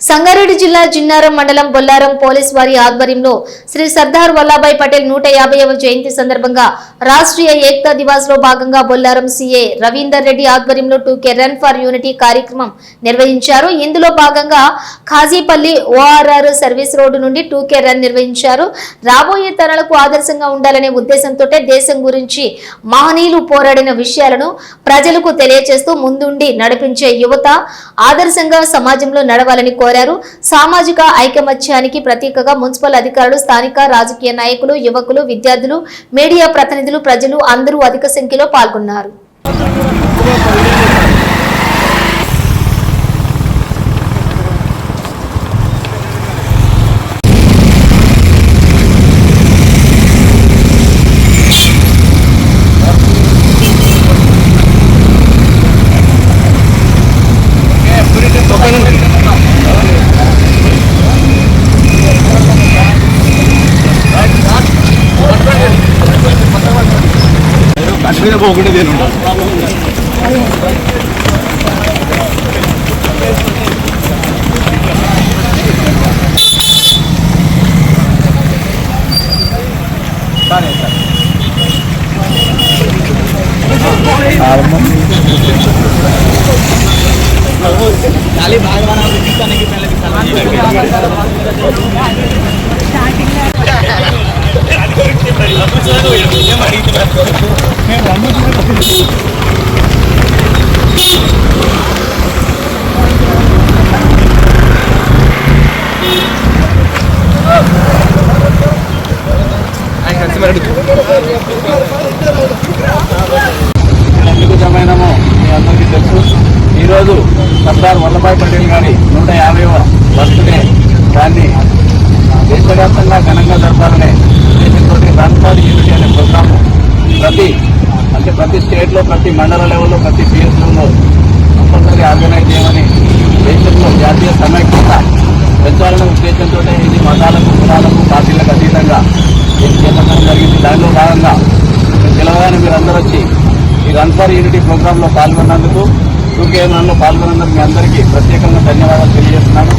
సంగారెడ్డి జిల్లా జిన్నారం మండలం బొల్లారం పోలీస్ వారి ఆధ్వర్యంలో శ్రీ సర్దార్ వల్లభాయ్ పటేల్ నూట యాభైవ జయంతి సందర్భంగా రాష్ట్రీయ ఏక్తా దివాస్లో భాగంగా బొల్లారం సీఏ రవీందర్ రెడ్డి ఆధ్వర్యంలో టూకే రన్ ఫర్ యూనిటీ కార్యక్రమం నిర్వహించారు. ఇందులో భాగంగా ఖాజీపల్లి ఓఆర్ఆర్ సర్వీస్ రోడ్డు నుండి టూకే రన్ నిర్వహించారు. రాబోయే తరాలకు ఆదర్శంగా ఉండాలనే ఉద్దేశంతో దేశం గురించి మహనీయులు పోరాడిన విషయాలను ప్రజలకు తెలియజేస్తూ ముందుండి నడిపించే యువత ఆదర్శంగా సమాజంలో నడవాలని కోరు కోరారు. సామాజిక ఐకమత్యానికి ప్రతీకగా మున్సిపల్ అధికారులు స్థానిక రాజకీయ నాయకులు యువకులు విద్యార్థులు మీడియా ప్రతినిధులు ప్రజలు అందరూ అధిక సంఖ్యలో పాల్గొన్నారు. കശ്മീര പോകേണ്ടി വരുന്നുണ്ടോ खाली भाग वाला दिखता नहीं कि पहले स्टार्टिंग में సర్దార్ వల్లభాయ్ పటేల్ గారి నూట యాభైవ బర్త్డే. దాన్ని దేశవ్యాప్తంగా ఘనంగా జరపాలనే ఉద్దేశంతో రాష్ట్రాలు యూనిటీ అనే ప్రోగ్రాము ప్రతి అంటే ప్రతి స్టేట్లో ప్రతి మండల లెవెల్లో ప్రతి పిఎస్లో కంపల్సరీ ఆర్గనైజ్ చేయమని దేశంలో జాతీయ సమైక్యత పెంచాలనే ఉద్దేశంతో ఇది మతాలకు కులాలకు పార్టీలకు అతీతంగా ఇది చేపట్టడం జరిగింది. దానిలో భాగంగా మీరు పిలవగానే మీరందరూ వచ్చి ఈ రన్ ఫర్ యూనిటీ ప్రోగ్రాంలో పాల్గొన్నందుకు టూకే నన్ను పాల్గొన్నందుకు మీ అందరికీ ప్రత్యేకంగా ధన్యవాదాలు తెలియజేస్తున్నాను.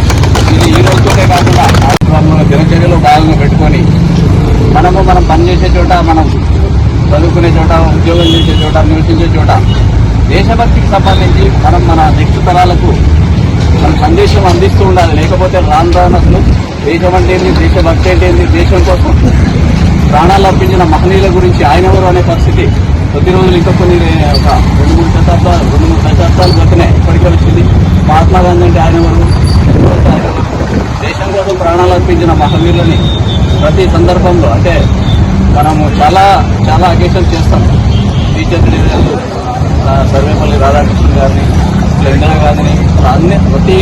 ఇది ఈ రోజుతోనే కాకుండా కార్యక్రమంలో దినచర్యలో భాగంగా పెట్టుకొని మనము మనం పనిచేసే చోట మనం చదువుకునే చోట ఉద్యోగం చేసే చోట నివసించే చోట దేశభక్తికి సంబంధించి మనం మన నెక్స్ట్ తరాలకు మన సందేశం అందిస్తూ ఉండాలి. లేకపోతే రాను రాను అసలు దేశం అంటే ఏంటి దేశభక్తి అంటే ఏంటి దేశం కోసం ప్రాణాలు అర్పించిన మహనీయుల గురించి ఆయన ఎవరు అనే పరిస్థితి కొద్ది రోజులు ఇంకా కొన్ని ఒక రెండు మూడు శతాబ్దాలు రెండు మూడు దశాబ్దాలు క్రితమే ఇప్పటికే వచ్చింది. మహాత్మా గాంధీ అంటే ఆయన వారు దేశం కోసం ప్రాణాలు అర్పించిన మహావీరులని ప్రతి సందర్భంలో అంటే మనము చాలా చాలా అకేషన్ చేస్తాం. టీచర్ గారు సర్వేపల్లి రాధాకృష్ణ గారిని ఇందిరా గాంధీని అన్ని ప్రతి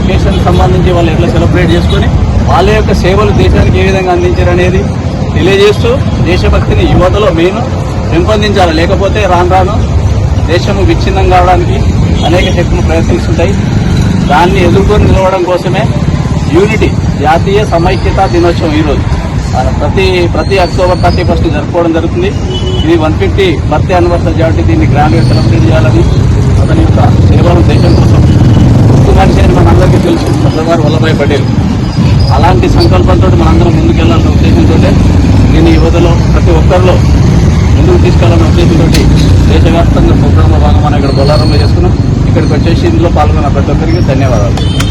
అకేషన్కి సంబంధించి వాళ్ళు ఎట్లా సెలబ్రేట్ చేసుకొని వాళ్ళ యొక్క సేవలు దేశానికి ఏ విధంగా అందించారు అనేది తెలియజేస్తూ దేశభక్తిని యువతలో మెయిన్ పెంపొందించాలి. లేకపోతే రాను రాను దేశము విచ్ఛిన్నం కావడానికి అనేక శక్తులు ప్రయత్నిస్తుంటాయి. దాన్ని ఎదుర్కొని నిలవడం కోసమే యూనిటీ జాతీయ సమైక్యత దినోత్సవం ఈరోజు. ప్రతి ప్రతి అక్టోబర్ థర్టీ ఫస్ట్ జరుపుకోవడం జరుగుతుంది. ఇది వన్ ఫిఫ్టీ బర్త్డే యానివర్సరీ కాబట్టి దీన్ని గ్రాండ్గా సెలబ్రేట్ చేయాలని అతని యొక్క సేవలు దేశం కోసం. ముందు మనిషి అని మనందరికీ తెలుసు సర్దార్ వల్లభాయ్ పటేల్. అలాంటి సంకల్పంతో మనందరం ముందుకెళ్ళాలనే ఉద్దేశంతో దీన్ని యువతలో ప్రతి ఒక్కరిలో ముందుకు తీసుకెళ్ళాలనే ఉద్దేశంతో దేశవ్యాప్తంగా ప్రోగ్రాంలో భాగం మనం ఇక్కడ బొల్లారంలో చేసుకున్నాం. ఇక్కడికి వచ్చేసి ఇందులో పాల్గొన్న ప్రతి ఒక్కరికి ధన్యవాదాలు.